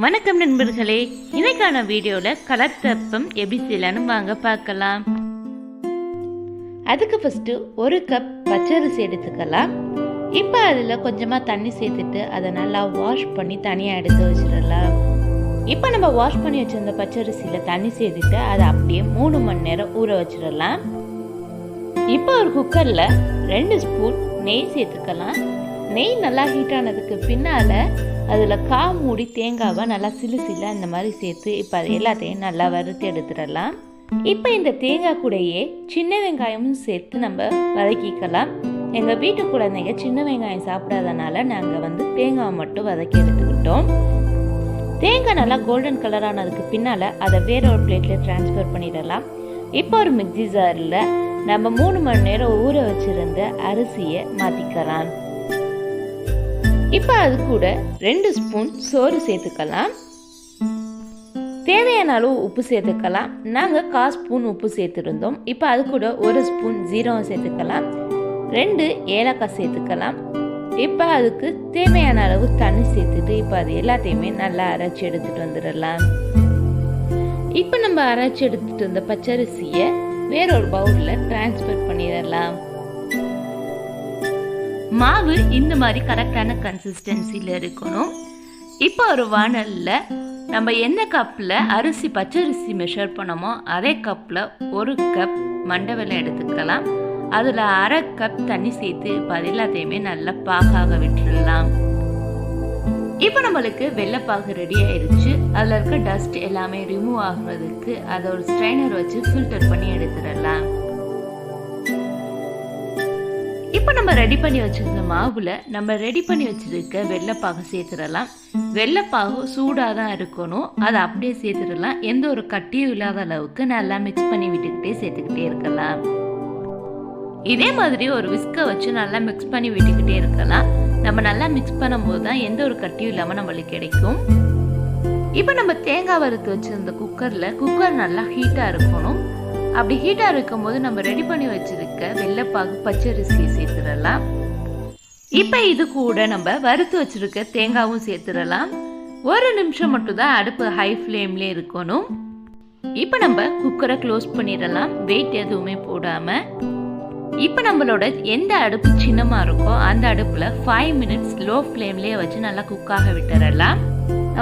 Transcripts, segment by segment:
வணக்கம் நண்பர்களே. இன்னைக்கான வீடியோவில் கலத்தப்பம் எப்படி செய்யலான்னு வாங்க பார்க்கலாம். அதுக்கு ஃபஸ்ட்டு ஒரு கப் பச்சரிசி எடுத்துக்கலாம். இப்போ அதில் கொஞ்சமாக தண்ணி சேர்த்துட்டு அதை நல்லா வாஷ் பண்ணி தனியாக எடுத்து வச்சிடலாம். இப்போ நம்ம வாஷ் பண்ணி வச்சிருந்த பச்சரிசியில் தண்ணி சேர்த்துட்டு அதை அப்படியே மூணு மணி நேரம் ஊற வச்சிடலாம். இப்போ ஒரு குக்கரில் ரெண்டு ஸ்பூன் நெய் சேர்த்துக்கலாம். நெய் நல்லா ஹீட் ஆனதுக்கு பின்னால் அதில் கா மூடி தேங்காவை நல்லா சிலு சில அந்த மாதிரி சேர்த்து இப்போ அது எல்லாத்தையும் நல்லா வறுத்து எடுத்துடலாம். இப்போ இந்த தேங்காய் கூடையே சின்ன வெங்காயமும் சேர்த்து நம்ம வதக்கிக்கலாம். எங்கள் வீட்டு குழந்தைங்க சின்ன வெங்காயம் சாப்பிடாதனால நாங்கள் வந்து தேங்காய் மட்டும் வதக்கி எடுத்துக்கிட்டோம். தேங்காய் நல்லா கோல்டன் கலர் ஆனதுக்கு பின்னால் அதை வேற ஒரு பிளேட்டில் டிரான்ஸ்ஃபர் பண்ணிடலாம். இப்போ ஒரு மிக்ஸி ஜாரில் நம்ம மூணு மணி நேரம் ஊற வச்சிருந்த அரிசியை மாற்றிக்கலாம் இப்போ அது கூட ரெண்டு ஸ்பூன் சோறு சேர்த்துக்கலாம். தேவையான அளவு உப்பு சேர்த்துக்கலாம். நாங்கள் கா ஸ்பூன் உப்பு சேர்த்துருந்தோம். இப்போ அது கூட ஒரு ஸ்பூன் ஜீரகம் சேர்த்துக்கலாம். ரெண்டு ஏலக்காய் சேர்த்துக்கலாம். இப்போ அதுக்கு தேவையான அளவு தண்ணி சேர்த்துட்டு இப்போ அது எல்லாத்தையுமே நல்லா அரைச்சி எடுத்துட்டு வந்துடலாம். இப்போ நம்ம அரைச்சி எடுத்துட்டு வந்த பச்சரிசியை வேறொரு பவுலில் டிரான்ஸ்ஃபர் பண்ணிடலாம். மாவு இந்த மாதிரி கரெக்டான கன்சிஸ்டன்சியில் இருக்கணும். இப்போ ஒரு வானலில் நம்ம எந்த கப்பில் அரிசி பச்சரிசி மெஷர் பண்ணோமோ அதே கப்பில் ஒரு கப் மண்டவெல்லாம் எடுத்துக்கலாம். அதில் அரை கப் தண்ணி சேர்த்து எல்லாத்தையுமே நல்லா பாகாக விட்டுடலாம் இப்போ நம்மளுக்கு வெள்ளைப்பாகு ரெடி ஆயிடுச்சு அதில் இருக்க டஸ்ட் எல்லாமே ரிமூவ் ஆகுறதுக்கு அதை ஒரு ஸ்ட்ரைனர் வச்சு ஃபில்டர் பண்ணி எடுத்துடலாம். இப்போ நம்ம ரெடி பண்ணி வச்சிருந்த மாவுல நம்ம ரெடி பண்ணி வச்சிருக்க வெள்ளைப்பாகு சேர்த்துடலாம். வெள்ளைப்பாகு சூடாக தான் இருக்கணும். அதை அப்படியே சேர்த்துடலாம். எந்த ஒரு கட்டியும் இல்லாத அளவுக்கு நல்லா மிக்ஸ் பண்ணி விட்டுக்கிட்டே சேர்த்துக்கிட்டே இருக்கலாம். இதே மாதிரி ஒரு விஸ்கை வச்சு நல்லா மிக்ஸ் பண்ணி விட்டுக்கிட்டே இருக்கலாம். நம்ம நல்லா மிக்ஸ் பண்ணும்போது தான் எந்த ஒரு கட்டியும் இல்லாமல் நம்மளுக்கு கிடைக்கும். இப்போ நம்ம தேங்காய் வறுத்து வச்சிருந்த குக்கரில் குக்கர் நல்லா ஹீட்டாக இருக்கணும். அப்படி ஹீட்டாக இருக்கும்போது நம்ம ரெடி பண்ணி வச்சிருக்க வெள்ளைப்பாகு பச்சரிசியை சேர்த்துடலாம். இப்போ இது கூட நம்ம வறுத்து வச்சிருக்க தேங்காவும் சேர்த்துடலாம். ஒரு நிமிஷம் மட்டும் தான் அடுப்பு ஹை ஃப்ளேம்லே இருக்கணும். இப்போ நம்ம குக்கரை க்ளோஸ் பண்ணிடலாம். வெயிட் எதுவுமே போடாமல் இப்போ நம்மளோட எந்த அடுப்பு சின்னமாக இருக்கோ அந்த அடுப்பில் ஃபைவ் மினிட்ஸ் லோ ஃப்ளேம்லேயே வச்சு நல்லா குக்காக விட்டுறலாம்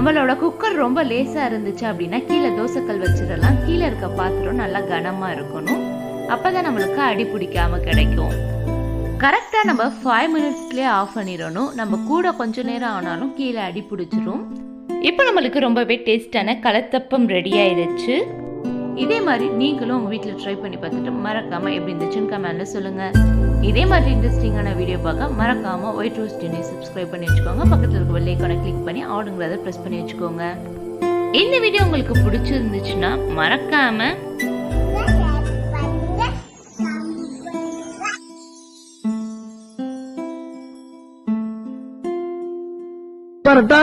நம்மளோட குக்கர் ரொம்ப லேசாக இருந்துச்சு அப்படின்னா கீழே தோசைக்கல் வச்சிடலாம். கீழே இருக்க பாத்திரம் நல்லா கனமாக இருக்கணும். அப்போ தான் நம்மளுக்கு அடி பிடிக்காம கிடைக்கும். கரெக்டாக நம்ம ஃபைவ் மினிட்ஸ்லேயே ஆஃப் பண்ணிடணும். நம்ம கூட கொஞ்ச நேரம் ஆனாலும் கீழே அடி பிடிச்சிரும். இப்போ நம்மளுக்கு ரொம்பவே டேஸ்டான கலத்தப்பம் ரெடி ஆயிடுச்சு. இதே மாதிரி நீங்களும் உங்கள் வீட்டில் ட்ரை பண்ணி பார்த்துட்டு மறக்காமல் எப்படி இருந்துச்சுன்னு கமெண்டில் சொல்லுங்கள் இதே மாதிரி இன்ட்ரெஸ்டிங்கான வீடியோ பார்க்க மறக்காமல் ஒயிட் ரோஸ் டினி சப்ஸ்கிரைப் பண்ணி வச்சுக்கோங்க. பக்கத்தில் இருக்க வெள்ளைக்கான கிளிக் பண்ணி ஆடுங்கிறத ப்ரெஸ் பண்ணி வச்சுக்கோங்க. இந்த வீடியோ உங்களுக்கு பிடிச்சிருந்துச்சுன்னா மறக்காமல் பரதா